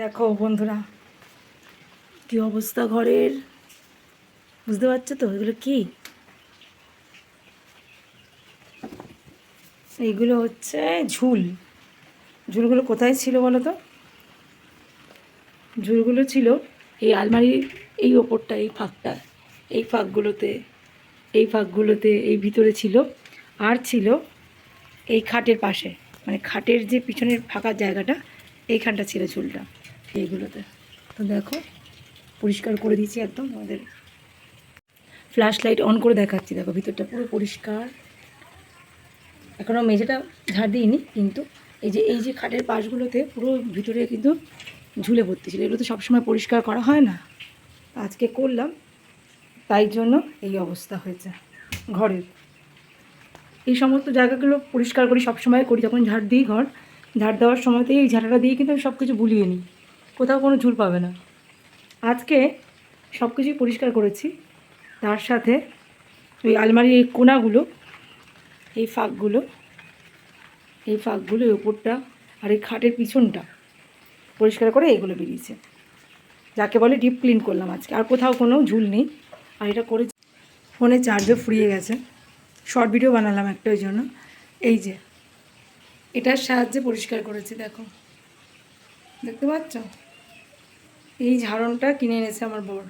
দেখো বন্ধুরা, কি অবস্থা ঘরের? বুঝতে পারছ তো? এগুলো কি? এইগুলো হচ্ছে ঝুল। ঝুলগুলো কোথায় ছিল বলো তো? ঝুলগুলো ছিল এই আলমারির এই ওপরটা, এই ফাঁকটা, এই ফাঁকগুলোতে এই ফাঁকগুলোতে এই ভিতরে ছিল আর ছিল এই খাটের পাশে। মানে খাটের যে পিছনের ফাঁকা জায়গাটা, এইখানটা ছিল ঝুলটা। এইগুলোতে। তো দেখো, পরিষ্কার করে দিয়েছি একদম আমাদের। ফ্ল্যাশ লাইট অন করে দেখাচ্ছি, দেখো ভিতরটা পুরো পরিষ্কার। এখনও মেঝেটা ঝাড় দিইনি, কিন্তু এই যে এই যে খাটের পাশগুলোতে পুরো ভিতরে কিন্তু ঝুলে ভর্তি ছিল। এগুলো তো সবসময় পরিষ্কার করা হয় না। আজকে করলাম, তাই জন্য এই অবস্থা হয়েছে ঘরের। এই সমস্ত জায়গাগুলো পরিষ্কার করি, সবসময় করি, যখন ঝাড় দিই ঘর, ঝাড় দেওয়ার সময়তেই এই ঝাড়াটা দিয়ে কিন্তু আমি সব কিছু বুলিয়ে নিই। কোথাও কোনো ঝুল পাবে না। আজকে সব কিছুই পরিষ্কার করেছি। তার সাথে ওই আলমারির এই কোনাগুলো, এই ফাঁকগুলো এই ফাঁকগুলো, এই ওপরটা আর এই খাটের পিছনটা পরিষ্কার করে এগুলো বেরিয়েছে। যাকে বলে ডিপ ক্লিন করলাম আজকে। আর কোথাও কোনো ঝুল নেই। আর এটা করে ফোনে চার্জও ফুরিয়ে গেছে। শর্ট ভিডিও বানালাম একটা ওই জন্য। এই যে, এটার সাহায্যে পরিষ্কার করেছি, দেখো। দেখতে পাচ্ছ? এই ঝাড়নটা কিনে এনেছে আমার বর।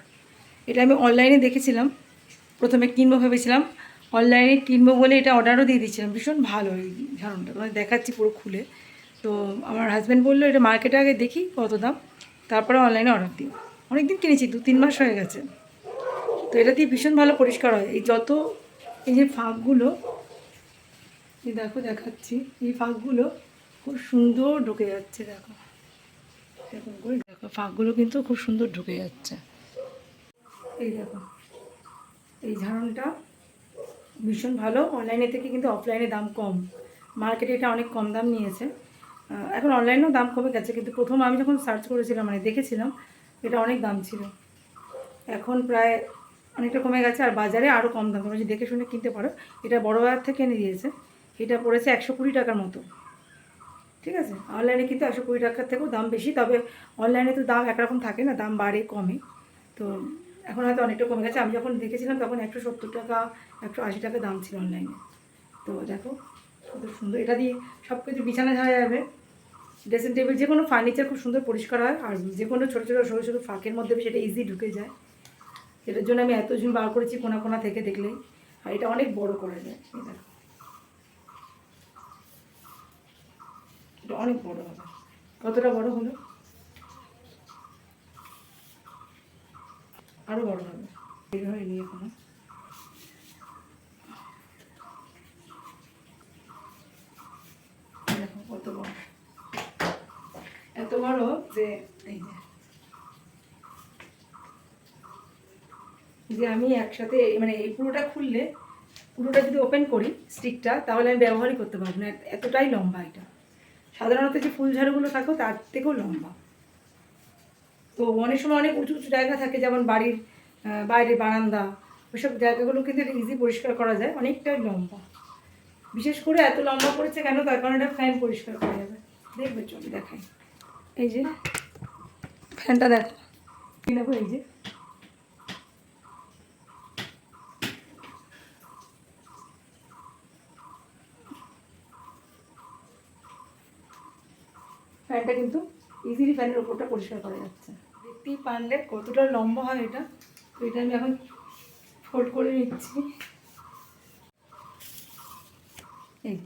এটা আমি অনলাইনে দেখেছিলাম। প্রথমে কিনবো ভেবেছিলাম। অনলাইনে কিনবো বলে এটা অর্ডারও দিয়ে দিয়েছিলাম। ভীষণ ভালো এই ঝাড়নটা। মানে দেখাচ্ছি পুরো খুলে। তো আমার হাজব্যান্ড বলল, এটা মার্কেটে আগে দেখি কত দাম। তারপরে অনলাইনে অর্ডার দিই অনেকদিন কিনেছি, দু তিন মাস হয়ে গেছে। তো এটা দিয়ে ভীষণ ভালো পরিষ্কার হয়। এই যত এই যে ফাঁকগুলো, এই দেখো দেখাচ্ছি। এই ফাঁকগুলো খুব সুন্দর ঢুকে যাচ্ছে, দেখো। এরকম করে ফাঁকগুলো কিন্তু খুব সুন্দর ঢুকে যাচ্ছে। এই দেখো, এই ঝাড়নটা ভীষণ ভালো। অনলাইনে থেকে কিন্তু অফলাইনে দাম কম। মার্কেটে এটা অনেক কম দাম নিয়েছে। এখন অনলাইনেও দাম কমে গেছে, কিন্তু প্রথম আমি যখন সার্চ করেছিলাম মানে দেখেছিলাম, এটা অনেক দাম ছিল। এখন প্রায় অনেকটা কমে গেছে, আর বাজারে আরও কম দাম তোমরা যদি দেখে শুনে কিনতে পারো। এটা বড় বাজার থেকে এনে দিয়েছে। এটা পড়েছে একশো কুড়ি টাকার মতো। ঠিক আছে? অনলাইনে কিন্তু একশো কুড়ি টাকার থেকেও দাম বেশি, তবে অনলাইনে তো দাম একরকম থাকে না, দাম বাড়ে কমে। তো এখন হয়তো অনেকটা কমে গেছে। আমি যখন দেখেছিলাম তখন একশো সত্তর টাকা, একশো আশি টাকা দাম ছিল অনলাইনে তো দেখো, কত সুন্দর। এটা দিয়ে সব কিছু বিছানা ঝাড়া যাবে। ড্রেসিং টেবিল যে কোনো ফার্নিচার খুব সুন্দর পরিষ্কার হয়, আর যে কোনো ছোটো ছোটো সরু সরু ফাঁকের মধ্যে সেটা ইজি ঢুকে যায়। এটার জন্য আমি এত ঝুল বার করেছি কোনা কোনা থেকে দেখলেই আর এটা অনেক বড় করা যায়। এটা অনেক বড় হবে। কতটা বড় হলো আরও বড় হবে। বের হয়নি এখনও দেখো এত বড় যে, এই যে। যে আমি একসাথে মানে এই পুরোটা খুললে, পুরোটা যদি ওপেন করি স্টিকটা তাহলে আমি ব্যবহারই করতে পারব না। এতটাই লম্বা এটা। সাধারণত যে ফুল ঝাড়ুগুলো থাকো তার থেকেও লম্বা। তো অনেক সময় অনেক উঁচু উঁচু জায়গা থাকে, যেমন বাড়ির বাইরে বারান্দা, ওইসব জায়গাগুলো কিন্তু ইজি পরিষ্কার করা যায়, অনেকটাই লম্বা। বিশেষ করে এত লম্বা করেছে কেন? তার কারণে এটা ফ্যান পরিষ্কার করা যাবে। দেখবে চলো দেখাই এই যে ফ্যানটা দেখো। কি দেখো এই যে? ফ্যানটা কিন্তু ইজিলি ফ্যানের ওপরটা পরিষ্কার করা যাচ্ছে। দেখতেই পারলে কতটা লম্বা হয় এটা। তো এটা আমি এখন ফোল্ড করে নিচ্ছি। এই।